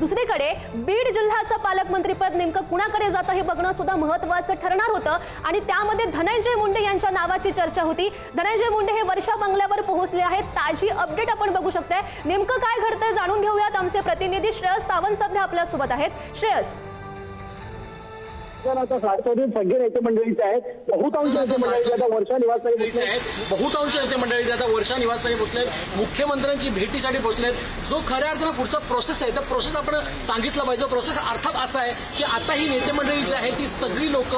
दुसरीकडे बीड जिल्ह्याचं पालकमंत्रीपद नेमकं कुणाकडे जातं हे बघणं सुद्धा महत्वाचं ठरणार होतं. आणि त्यामध्ये धनंजय मुंडे यांच्या नावाची चर्चा होती. धनंजय मुंडे हे वर्षा बंगल्यावर पोहोचले आहेत. ताजी अपडेट आपण बघू शकताय. नेमकं काय घडतंय जाणून घेऊयात आमचे प्रतिनिधी श्रेयस सावंत सध्या आपल्यासोबत आहेत. श्रेयस. सगळे नेते मंडळीचे आहेत. बहुतांश नेते मंडळीचे आता वर्षा निवासस्थानी मंडळीचे पोहोचले आहेत. बहुतांश नेते मंडळी जे आता वर्षा निवासस्थानी पोहोचलेत. मुख्यमंत्र्यांची भेटीसाठी पोहोचलेत. जो खऱ्या अर्थानं पुढचा प्रोसेस आहे त्या प्रोसेस आपण सांगितलं पाहिजे. प्रोसेस अर्थात असा आहे की आता ही नेते मंडळी जी आहे ती सगळी लोक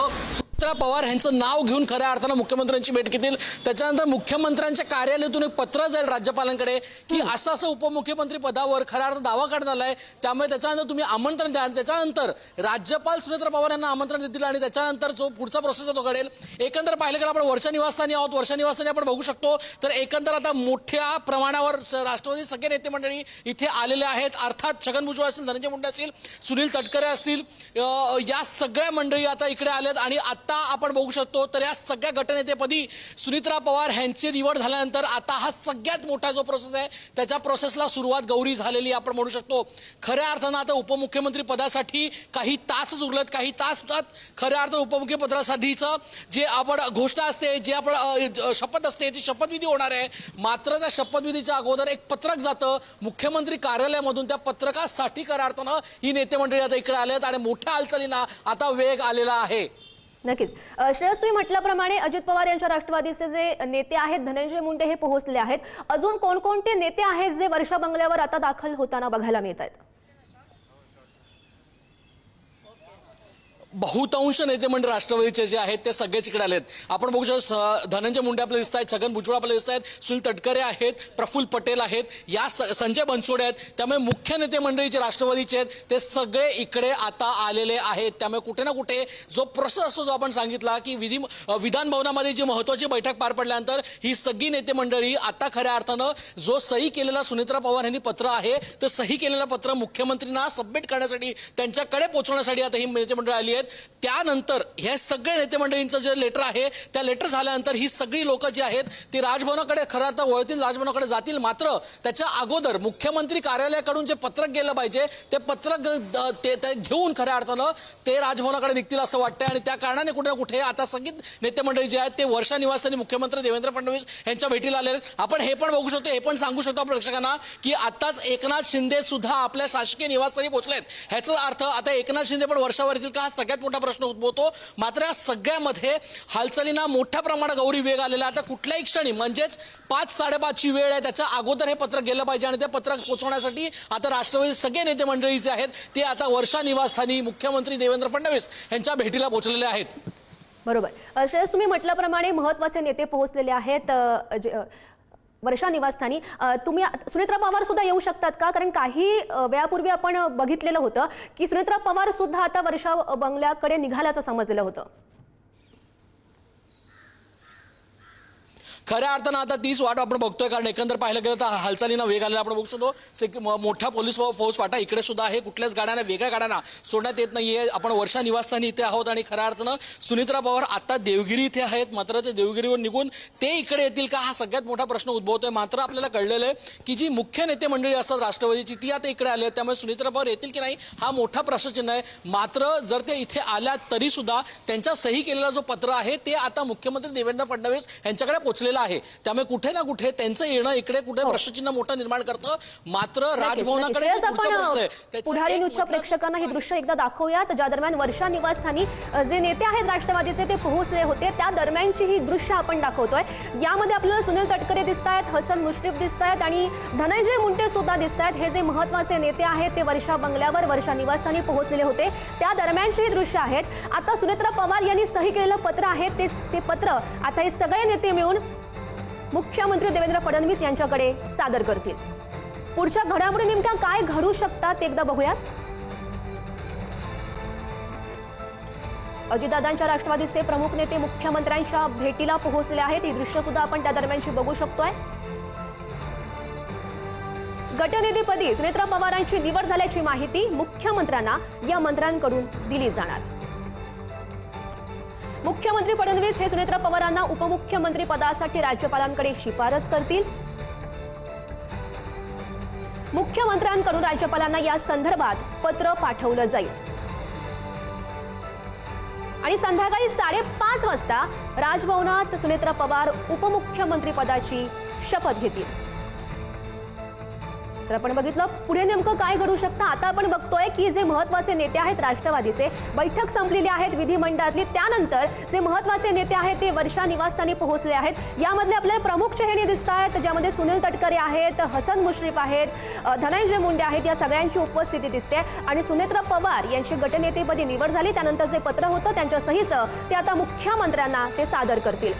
सुमित्रा पवार यांचं नाव घेऊन खऱ्या अर्थानं मुख्यमंत्र्यांची भेट घेतील. त्याच्यानंतर मुख्यमंत्र्यांच्या कार्यालयातून एक पत्र जाईल राज्यपालांकडे की असं असं उपमुख्यमंत्री पदावर खऱ्या अर्थ दावा करण्यात आलाय. त्यामुळे त्याच्यानंतर तुम्ही आमंत्रण द्या आणि त्याच्यानंतर राज्यपाल सुनेत्र पवार यांना आमंत्रण देतील आणि त्याच्यानंतर जो पुढचा प्रोसेस तो घडेल. एकंदर पाहिलं गेलं आपण वर्षा निवासस्थानी आहोत. वर्षा निवासस्थानी आपण बघू शकतो. तर एकंदर आता मोठ्या प्रमाणावर राष्ट्रवादी सगळे नेते मंडळी इथे आलेले आहेत. अर्थात छगन भुजबळ असतील धनंजय मुंडे असतील सुनील तटकरे असतील या सगळ्या मंडळी आता इकडे आल्यात आणि आता आता आपण बघू शकतो तर या सगळ्या गटनेतेपदी सुनित्रा पवार ह्यांची निवड झाल्यानंतर आता हा सगळ्यात मोठा जो प्रोसेस आहे त्याच्या प्रोसेसला सुरुवात गौरी झालेली आपण म्हणू शकतो. खऱ्या अर्थानं आता उपमुख्यमंत्री पदासाठी काही तासच उरलेत काही तास त्यात खऱ्या अर्थ उपमुख्यमंत्री पदासाठीचं जे आपण घोषणा असते जे आपण शपथ असते ती शपथविधी होणार आहे. मात्र त्या शपथविधीच्या अगोदर एक पत्रक जातं मुख्यमंत्री कार्यालयामधून त्या पत्रकासाठी खऱ्या अर्थानं ही नेते मंडळी आता इकडे आले आहेत आणि मोठ्या हालचालींना आता वेग आलेला आहे. नक्कीच. श्रेयस तुम्ही म्हटल्याप्रमाणे अजित पवार यांच्या राष्ट्रवादीचे जे नेते आहेत धनंजय मुंडे हे पोहोचले आहेत. अजून कोणकोणते नेते आहेत जे वर्षा बंगल्यावर आता दाखल होताना बघायला मिळत आहेत बहुतांश नेते मंडळ राष्ट्रवादीचे जे आहेत ते सगळेच इकडे आलेत. आपण बघू शकतो स- धनंजय मुंडे आपल्याला दिसत आहेत छगन भुजबळ आपल्याला दिसत आहेत सुनील तटकरे आहेत प्रफुल्ल पटेल आहेत या स- संजय बनसोडे आहेत. त्यामुळे मुख्य नेते मंडळी जे राष्ट्रवादीचे आहेत ते सगळे इकडे आता आलेले आहेत. त्यामुळे कुठे ना कुठे जो प्रोसेस असतो जो आपण सांगितला की विधी विधान भवनामध्ये जी महत्वाची बैठक पार पडल्यानंतर ही सगळी नेते मंडळी आता खऱ्या अर्थानं जो सही केलेला सुनेत्रा पवार यांनी पत्र आहे तर सही केलेलं पत्र मुख्यमंत्र्यांना सबमिट करण्यासाठी त्यांच्याकडे पोहोचवण्यासाठी आता ही नेतेमंडळ आली आहेत. it त्यानंतर हे सगळे नेते मंडळींचं जे लेटर आहे त्या लेटर झाल्यानंतर ही सगळी लोक जी आहेत ती राजभवनाकडे खरं आता वळतील राजभवनाकडे जातील मात्र त्याच्या अगोदर मुख्यमंत्री कार्यालयाकडून जे पत्रक गेलं पाहिजे ते पत्रक द- ते ते घेऊन खऱ्या अर्थानं ते राजभवनाकडे निघतील असं वाटतंय आणि त्या कारणाने कुठे ना कुठे आता सगळी नेते मंडळी जे आहेत ते वर्षा निवासाने मुख्यमंत्री देवेंद्र फडणवीस यांच्या भेटीला आले आहेत. आपण हे पण बघू शकतो हे पण सांगू शकतो आपण प्रेक्षकांना की आताच एकनाथ शिंदे सुद्धा आपल्या शासकीय निवासस्थानी पोहोचलेत ह्याचा अर्थ आता एकनाथ शिंदे पण वर्षावर येतील का हा सगळ्यात मोठा प्रश्न उद्भवतो. मात्र या सगळ्यामध्ये हालचालींना मोठ्या प्रमाणात गौरी वेग आलेला आता कुठल्याही क्षणी म्हणजेच पाच साडेपाचची वेळ आहे त्याच्या अगोदर हे पत्रक गेलं पाहिजे आणि ते पत्रक पोहोचवण्यासाठी आता राष्ट्रवादी सगळे नेते मंडळी जे आहेत. ते आता वर्षा निवासस्थानी मुख्यमंत्री देवेंद्र फडणवीस यांच्या भेटीला पोहोचलेले आहेत. बरोबर. अ, श्रेयस तुम्ही म्हटल्याप्रमाणे महत्त्वाचे नेते पोहोचलेले आहेत. जे- वर्षा निवासस्थानी तुम्ही सुनेत्रा पवार सुद्धा येऊ शकतात का? कारण काही वेळापूर्वी आपण बघितलेलं होतं की सुनेत्रा पवार सुद्धा आता वर्षा बंगल्याकडे निघाल्याचं समजलेलं होतं. खऱ्या अर्थानं आता तीच वाट आपण बघतोय कारण एकंदर पाहिलं गेलं तर हालचालींना वेग आलेला आपण बघू शकतो. से- मोठा पोलीस व- वाटा इकडे सुद्धा आहे. कुठल्याच गाड्यांना वेगळ्या गाड्यांना सोडण्यात येत नाहीये. आपण वर्षा निवासस्थानी इथे आहोत आणि खऱ्या अर्थानं सुनित्रा पवार आता देवगिरी इथे आहेत. मात्र ते देवगिरीवर निघून ते इकडे येतील का? हा सगळ्यात मोठा प्रश्न उद्भवतोय. मात्र आपल्याला कळलेलं आहे की जी मुख्य नेते मंडळी असतात राष्ट्रवादीची ती आता इकडे आली आहेत. त्यामुळे सुनित्रा पवार येतील की नाही हा मोठा प्रश्नचिन्ह आहे. मात्र जर ते इथे आल्या तरी सुद्धा त्यांच्या सही केलेला जो पत्र आहे ते आता मुख्यमंत्री देवेंद्र फडणवीस यांच्याकडे पोहोचलेलं आहे. त्यामुळे कुठे ना कुठे त्यांचं येणं इकडे कुठे प्रश्नचिन्ह मोठं निर्माण करतं. मात्र राजभवनाकडे पुढारी न्यूजच्या प्रेक्षकांना हे दृश्य एकदा दाखवूयात. ज्या दरम्यान वर्षा निवासस्थानी जे नेते आहेत राष्ट्रवादीचे ते पोहोचले होते. त्या दरम्यानची ही दृश्य आपण दाखवतोय. यामध्ये आपल्याला सुनील तटकरे दिसत आहेत हसन मुश्रीफ दिसत आहेत आणि धनंजय मुंडे सुद्धा दिसत आहेत हे जे महत्त्वाचे नेते आहेत ते वर्षा बंगल्यावर वर्षा निवासस्थानी पोहोचलेले होते. त्या दरम्यानची ही दृश्य आहेत. आता सुनेत्रा पवार यांनी सही केलेलं पत्र आहे. ते ते पत्र आता हे सगळे नेते मिळून मुख्यमंत्री देवेंद्र फडणवीस यांच्याकडे सादर करतील. पुढच्या घडामोडी नेमक्या काय घडू शकतात ते एकदा बघूयात. अजितदादांच्या राष्ट्रवादीचे प्रमुख नेते मुख्यमंत्र्यांच्या भेटीला पोहोचलेले आहेत. ही दृश्य सुद्धा आपण त्या दरम्यानची बघू शकतोय. गटनेतेपदी सुनेत्रा पवारांची निवड झाल्याची माहिती मुख्यमंत्र्यांना या मंत्र्यांकडून दिली जाणार. मुख्यमंत्री फडणवीस हे सुनेत्रा पवारांना उपमुख्यमंत्री पदासाठी राज्यपालांकडे शिफारस करतील. मुख्यमंत्र्यांकडून राज्यपालांना या संदर्भात पत्र पाठवलं जाईल. आणि संध्याकाळी साडेपाच वाजता राजभवनात सुनेत्रा पवार उपमुख्यमंत्री पदाची शपथ घेतील. तर आपण बघितलं पुढे नेमकं काय घडू शकतं? आता आपण बघतोय की जे महत्त्वाचे नेते आहेत राष्ट्रवादीचे बैठक संपलेली आहेत विधिमंडळातली. त्यानंतर जे महत्त्वाचे नेते आहेत ते वर्षा निवासस्थानी पोहोचले आहेत. यामधले आपले प्रमुख चेहरे दिसत आहेत ज्यामध्ये सुनील तटकरे आहेत हसन मुश्रीफ आहेत धनंजय मुंडे आहेत या सगळ्यांची उपस्थिती दिसते. आणि सुनेत्रा पवार यांची गटनेतेपदी निवड झाली. त्यानंतर जे पत्र होतं त्यांच्या सहीचं ते आता मुख्यमंत्र्यांना ते सादर करतील.